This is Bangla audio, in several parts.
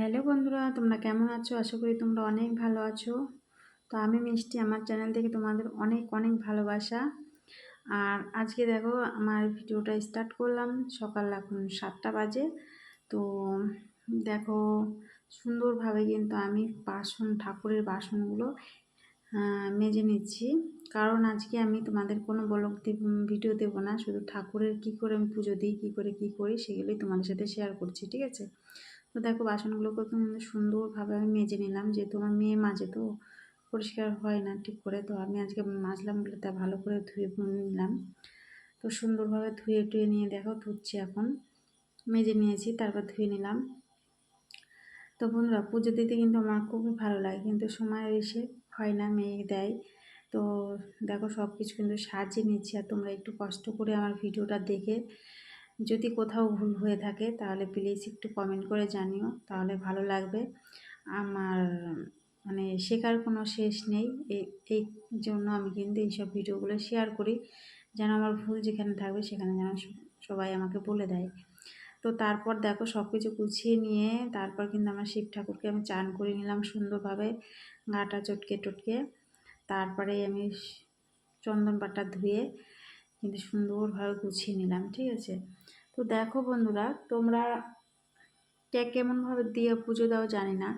হ্যালো বন্ধুরা, তোমরা কেমন আছো? আশা করি তোমরা অনেক ভালো আছো। তো আমি মিষ্টি, আমার চ্যানেল থেকে তোমাদের অনেক অনেক ভালোবাসা। আর আজকে দেখো, আমার ভিডিওটা স্টার্ট করলাম সকাল এখন সাতটা বাজে। তো দেখো, সুন্দরভাবে কিন্তু আমি বাসন, ঠাকুরের বাসনগুলো মেজে নিচ্ছি। কারণ আজকে আমি তোমাদের কোনো ব্লগ ভিডিও দেবো না। শুধু ঠাকুরের কি করে আমি পুজো দিই, কী করে কি করি, সেগুলোই তোমাদের সাথে শেয়ার করছি, ঠিক আছে? তো দেখো বাসনগুলোকে সুন্দরভাবে আমি মেজে নিলাম, যেহেতু আমার মেয়ে মাঝে তো পরিষ্কার হয় না ঠিক করে, তো আমি আজকে মাজলাম বলে তা ভালো করে ধুয়ে নিলাম। তো সুন্দরভাবে ধুয়ে টুয়ে নিয়ে দেখো ধুচ্ছি এখন। মেজে নিয়েছি, তারপর ধুয়ে নিলাম। তো বন্ধুরা, পুজো দিতে কিন্তু আমার খুবই ভালো লাগে, কিন্তু সময় এসে হয় না, মেয়ে দেয়। তো দেখো সব কিছু কিন্তু সাজিয়ে নিচ্ছি, আর তোমরা একটু কষ্ট করে আমার ভিডিওটা দেখে যদি কোথাও ভুল হয়ে থাকে, তাহলে প্লিজ একটু কমেন্ট করে জানিও, তাহলে ভালো লাগবে। আমার মানে শেখার কোনো শেষ নেই এই জন্য আমি কিন্তু এইসব ভিডিওগুলো শেয়ার করি। যেন আমার ভুল যেখানে থাকবে, সেখানে যেন সবাই আমাকে বলে দেয়। তো তারপর দেখো সব কিছু গুছিয়ে নিয়ে, তারপর কিন্তু আমার শিব ঠাকুরকে আমি চান করে নিলাম সুন্দরভাবে গাটা চটকে টটকে। তারপরে আমি চন্দন পাটা ধুয়ে, কিন্তু সুন্দরভাবে গুছিয়ে নিলাম, ঠিক আছে? তো দেখো বন্ধুরা, তোমরা কে কেমনভাবে দিয়ে পুজো দাও জানি না,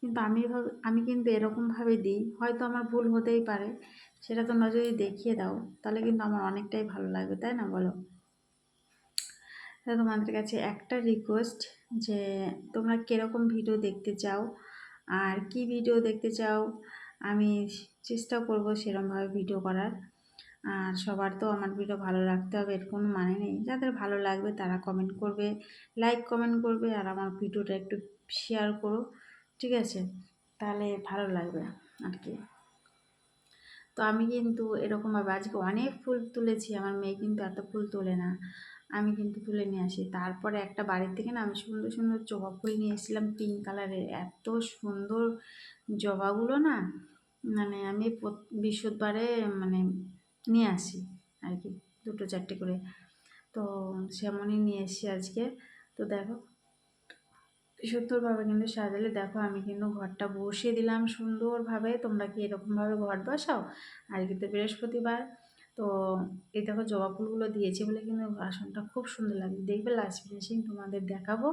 কিন্তু আমি আমি কিন্তু এরকমভাবে দিই। হয়তো আমার ভুল হতেই পারে, সেটা তোমরা যদি দেখিয়ে দাও, তাহলে কিন্তু আমার অনেকটাই ভালো লাগবে, তাই না বলো? তোমাদের কাছে একটা রিকোয়েস্ট যে, তোমরা কীরকম ভিডিও দেখতে চাও, আর কি ভিডিও দেখতে চাও, আমি চেষ্টা করব সেরমভাবে ভিডিও করার। আর সবার তো আমার ভিডিও ভালো রাখতে হবে, এর কোনো মানে নেই। যাদের ভালো লাগবে তারা কমেন্ট করবে লাইক কমেন্ট করবে আর আমার ভিডিওটা একটু শেয়ার করো, ঠিক আছে? তাহলে ভালো লাগবে আর কি। তো আমি কিন্তু এরকমভাবে আজকে অনেক ফুল তুলেছি, আমার মেয়ে কিন্তু এত ফুল তোলে না, আমি কিন্তু তুলে নিয়ে আসি। তারপরে একটা বাড়ির থেকে না আমি সুন্দর সুন্দর জবা ফুল নিয়ে এসেছিলাম পিঙ্ক কালারের এত সুন্দর জবাগুলো না মানে আমি বৃহস্পতিবারে মানে নিয়ে আসি আর কি, দুটো চারটে করে। তো সেমনই নিয়ে এসছি আজকে। তো দেখো সুন্দরভাবে কিন্তু সাজালে। দেখো, আমি কিন্তু ঘরটা বসিয়ে দিলাম সুন্দরভাবে। তোমরা কি এরকমভাবে ঘর বসাও? আর কিন্তু বৃহস্পতিবার। তো এই দেখো, জবা ফুলগুলো দিয়েছি বলে কিন্তু আসনটা খুব সুন্দর লাগে দেখবে লাস্ট ফিনিশিং তোমাদের দেখাবো।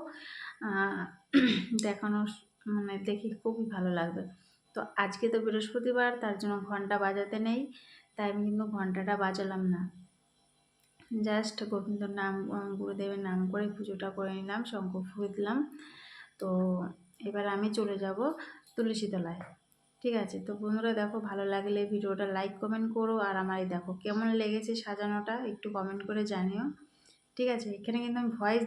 দেখানো মানে দেখে খুবই ভালো লাগবে। তো আজকে তো বৃহস্পতিবার, তার জন্য ঘণ্টা বাজাতে নেই। তাই আমি কিন্তু ঘন্টাটা বাজালাম না। জাস্ট গোবিন্দর নাম গুরুদেবের নাম করে পুজোটা করে নিলাম শঙ্খ ফুয়ে দিলাম। তো এবার আমি চলে যাব তুলসীতলায়। ঠিক আছে? তো বন্ধুরা, দেখো, ভালো লাগলে ভিডিওটা লাইক কমেন্ট করো। আর আমার দেখো, কেমন লেগেছে সাজানোটা একটু কমেন্ট করে জানিও। ঠিক আছে? এখানে কিন্তু আমি ভয়েস